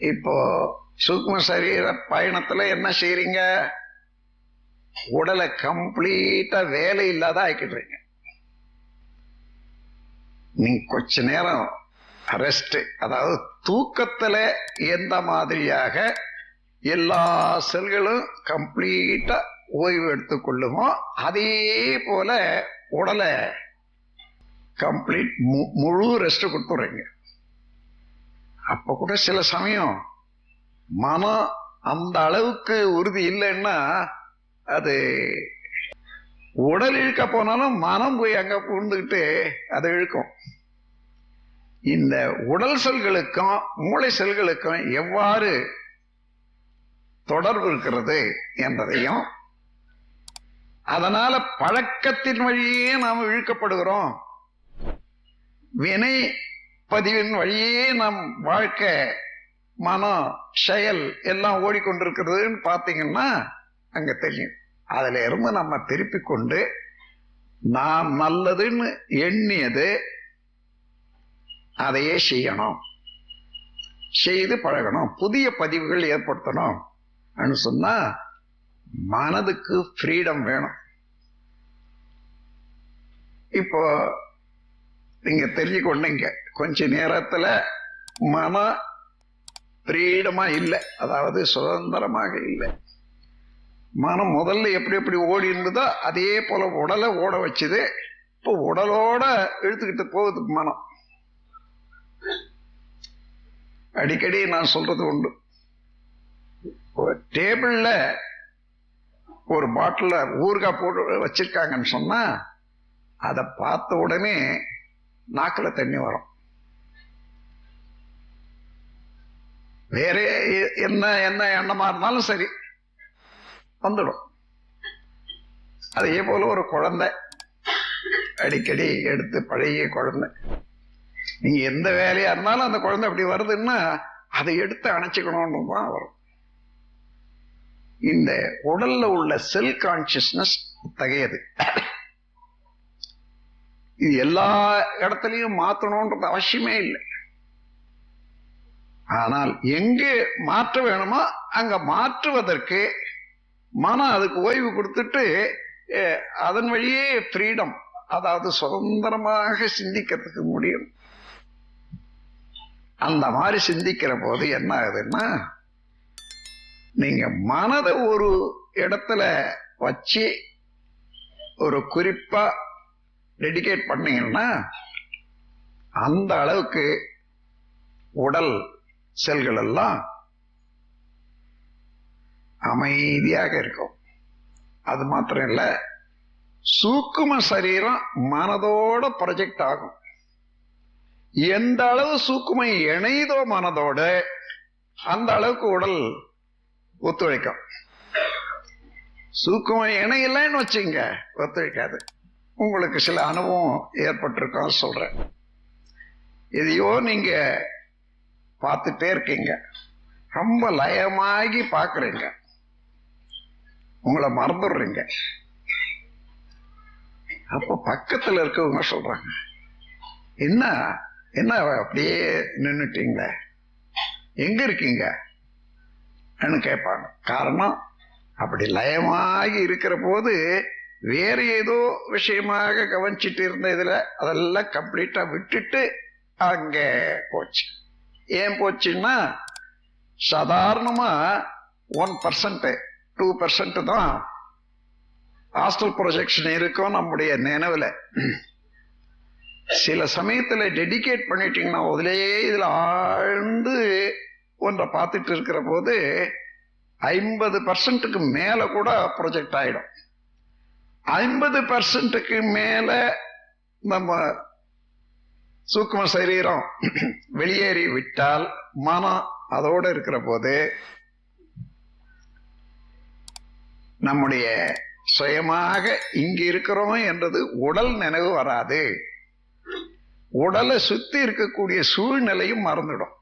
இப்போ சூக்ம சரீர பயணத்துல என்ன செய்றீங்க? உடலை கம்ப்ளீட்டா வேலை இல்லாத ஆக்கிடுறீங்க நீ கொஞ்ச நேரம் ரெஸ்ட் அதாவது தூக்கத்துல எந்த மாதிரியாக எல்லா செல்களும் கம்ப்ளீட்டா ஓய்வு எடுத்துக்கொள்ளுமோ அதே போல உடலை கம்ப்ளீட் முழு ரெஸ்ட் கொடுத்துறீங்க. அப்ப கூட சில சமயம் மனம் அந்த அளவுக்கு உறுதி இல்லைன்னா அது உடல் இழுக்க போனாலும் மனம் போய் அங்க புகுந்துக்கிட்டு அதை இழுக்கும். இந்த உடல் செல்களுக்கும் மூளை செல்களுக்கும் எவ்வாறு தொடர்பு இருக்கிறது என்றதையும் அதனால பழக்கத்தின் வழியே நாம் இழுக்கப்படுகிறோம். வினை பதிவின் வழியே நம் வாழ்க்கை மனம் செயல் எல்லாம் ஓடிக்கொண்டிருக்கிறதுன்னு பார்த்தீங்கன்னா அங்க தெரியும். அதுல இருந்து நம்ம திருப்பி கொண்டு நாம் நல்லதுன்னு எண்ணியது அதையே செய்யணும். செய்து பழகணும். புதிய பதிவுகள் ஏற்படுத்தணும். சொன்னா மனதுக்கு ஃப்ரீடம் வேணும். இப்போ நீங்க தெரிஞ்சுக்கொண்டீங்க. கொஞ்ச நேரத்துல மனம் ஃப்ரீடமா இல்லை. அதாவது சுதந்திரமாக இல்லை. மனம் முதல்ல எப்படி எப்படி ஓடி இருந்ததோ அதே போல உடலை ஓட வச்சுது. இப்போ உடலோட இழுத்துக்கிட்டு போகுது மனம். அடிக்கடி நான் சொல்றது உண்டு. டேபிள்ல ஒரு பாட்டில் ஊறுகாய் போட்டு வச்சிருக்காங்கன்னு சொன்னா அதை பார்த்த உடனே நாக்கில் தண்ணி வரும். வேற என்ன என்ன எண்ணமா இருந்தாலும் சரி. வந்துடும். அதே போல ஒரு குழந்தை. அடிக்கடி எடுத்து பழகிய குழந்தை. நீங்க எந்த வேலையா இருந்தாலும் அந்த குழந்தை அப்படி வருதுன்னா அதை எடுத்து அணைச்சிக்கணும்னு தான் வரும். இந்த உடல்ல உள்ள செல் கான்சியஸ்னஸ் தகையது இது எல்லா இடத்துலையும் மாற்றணுன்றது அவசியமே இல்லை. ஆனால் எங்கே மாற்ற வேணுமோ அங்க மாற்றுவதற்கு மனம் அதுக்கு ஓய்வு கொடுத்துட்டு அதன் வழியே ஃப்ரீடம் அதாவது சுதந்திரமாக சிந்திக்கிறதுக்கு முடியும். அந்த மாதிரி சிந்திக்கிற போது என்ன ஆகுதுன்னா நீங்க மனதை ஒரு இடத்துல வச்சு ஒரு குறிப்பா டெடிகேட் பண்ணீங்கன்னா அந்த அளவுக்கு உடல் செல்கள் எல்லாம் அமைதியாக இருக்கும். அது மாத்திரம் இல்ல சூக்கும சரீரம் மனதோட ப்ரொஜெக்ட் ஆகும். எந்த அளவு சூக்குமை இணைதோ மனதோட அந்த அளவுக்கு உடல் ஒத்துழைக்கும். சூக்குமை இணையில்லைன்னு வச்சுங்க ஒத்துழைக்காது. உங்களுக்கு சில அனுபவம் ஏற்பட்டிருக்கோம் சொல்றேன். எதையோ நீங்க பார்த்துட்டே இருக்கீங்க. ரொம்ப லயமாகி பார்க்குறீங்க. உங்களை மறந்துடுறீங்க. அப்போ பக்கத்தில் இருக்கவங்க சொல்கிறாங்க என்ன என்ன அப்படியே நின்றுட்டீங்களே எங்கே இருக்கீங்க? கேட்பாங்க. காரணம் அப்படி லயமாகி இருக்கிற போது வேறு ஏதோ விஷயமாக கவனிச்சிட்டு இருந்த இதில் அதெல்லாம் கம்ப்ளீட்டாக விட்டுட்டு அங்கே போச்சு. ஏன் போச்சுன்னா சாதாரணமாக ஒன் பர்சன்ட்டு டூ பர்சன்ட்டு தான் ஹாஸ்டல் ப்ரொஜெக்ஷன் இருக்கும் நம்முடைய நினைவில். சில சமயத்தில் டெடிகேட் பண்ணிட்டீங்கன்னா அதிலேயே இதில் ஆழ்ந்து ஒன்றை பார்த்துட்டு இருக்கிற போது ஐம்பது பர்சன்ட்டுக்கு மேலே கூட ப்ரொஜெக்ட் ஆகிடும் ஐம்பது பர்சன்ட்டுக்கு மேலே நம்ம சூக்ம சரீரம் வெளியேறி விட்டால் மனம் அதோடு இருக்கிற போது நம்முடைய சுயமாக இங்கு இருக்கிறோம் என்றது உடல் நினைவு வராது. உடலை சுத்தி இருக்கக்கூடிய சூழ்நிலையும் மறந்துடும்.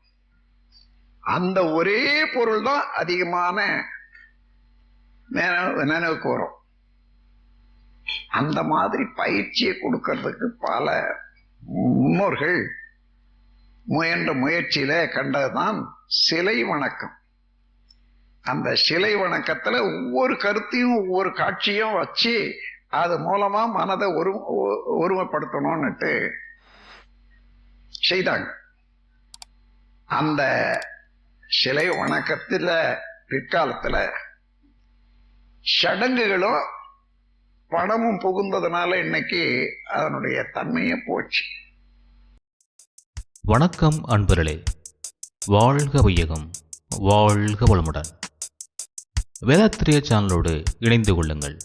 அந்த ஒரே பொருள் தான் அதிகமான நினைவுக்கு வரும். அந்த மாதிரி பயிற்சியை கொடுக்கறதுக்கு பல முன்னோர்கள் முயன்ற முயற்சியில கண்டதுதான் சிலை வணக்கம். அந்த சிலை வணக்கத்துல ஒவ்வொரு கருத்தையும் ஒவ்வொரு காட்சியும் வச்சு அது மூலமா மனதை ஒரு ஒருமைப்படுத்தணும்னுட்டு செய்தாங்க. அந்த சிலை வணக்கத்துல பிற்காலத்துல சடங்குகளும் பணமும் புகுந்ததுனால இன்னைக்கு அதனுடைய தன்மையே போச்சு. வணக்கம் அன்பர்களே. வாழ்க வையகம் வாழ்க வளமுடன். வேதாத்திரிய சேனலோடு இணைந்து கொள்ளுங்கள்.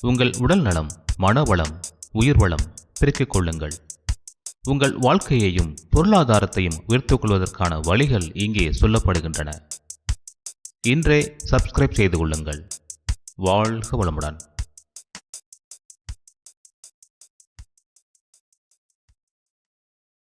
உங்கள் உடல் நலம் மனவளம் உயிர் வளம் பெருக்கிக் கொள்ளுங்கள். உங்கள் வாழ்க்கையையும் பொருளாதாரத்தையும் உயர்த்துக் கொள்வதற்கான வழிகள் இங்கே சொல்லப்படுகின்றன. இன்றே சப்ஸ்கிரைப் செய்து கொள்ளுங்கள். வாழ்க வளமுடன்.